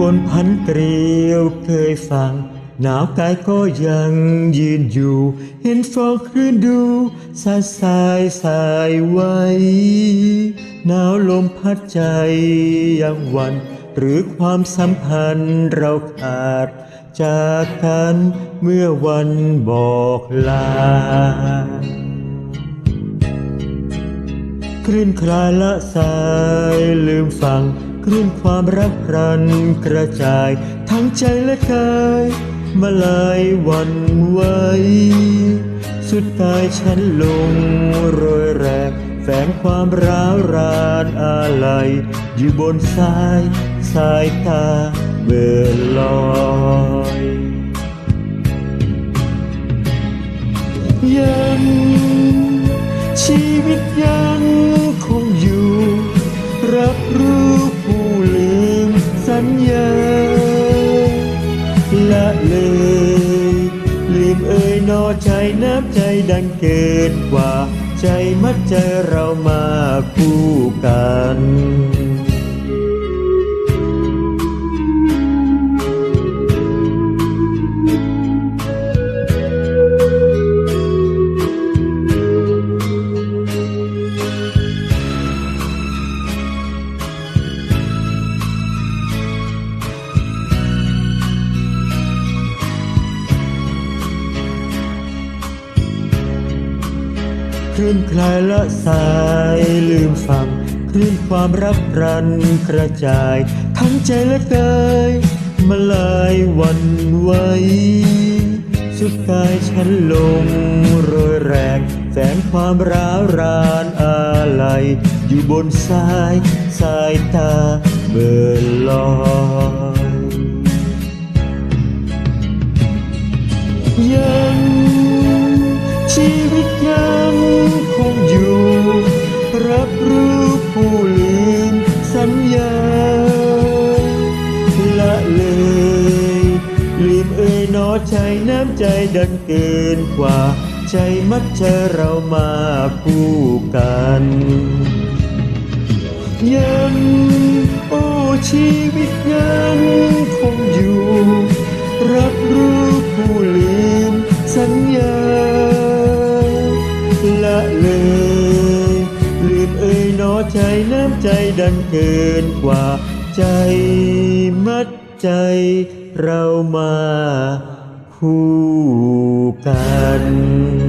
วนพันเกลียวเคยฟัง หนาวกายก็ยังยืนอยู่ เห็นฟองคลื่นดูสายสายสายไว้ หนาวลมพัดใจยังวัน หรือความสัมพันธ์เราขาด จากกันเมื่อวันบอกลาคลื่นคลายละสายลืมฟัง คลื่นความรักพรันกระจาย ทั้งใจและกายมาลายวันไหวสุดกายฉันลงโรยแรงแฝงความร้าวรานอะไรอยู่บนสายสายตาเบื่อลอยยังชีวิตยัง นอใจน้ำใจดังเกินกว่า ใจมัดใจเรามาคู่กัน คลื่นคลายละสายลืมฟังคลื่นความรักรันกระจาย ทั้งใจและกายมาลายวันไหวสุดกายฉันลงโรยแรงแฝงความร้าวรานอะไรอยู่บนสาย สายตาเบลอย ยังคงอยู่ รับรู้ผู้ลืมสัญญา ละเลย ลืมเอ่ยนอใจน้ำใจดันเกินกว่า ใจมัดใจเรามาคู่กัน ยังโอ้ชีวิตยังคงอยู่ อ่ยหนอใจน้ำใจดันเกินกว่า ใจมัดใจเรามาคู่กัน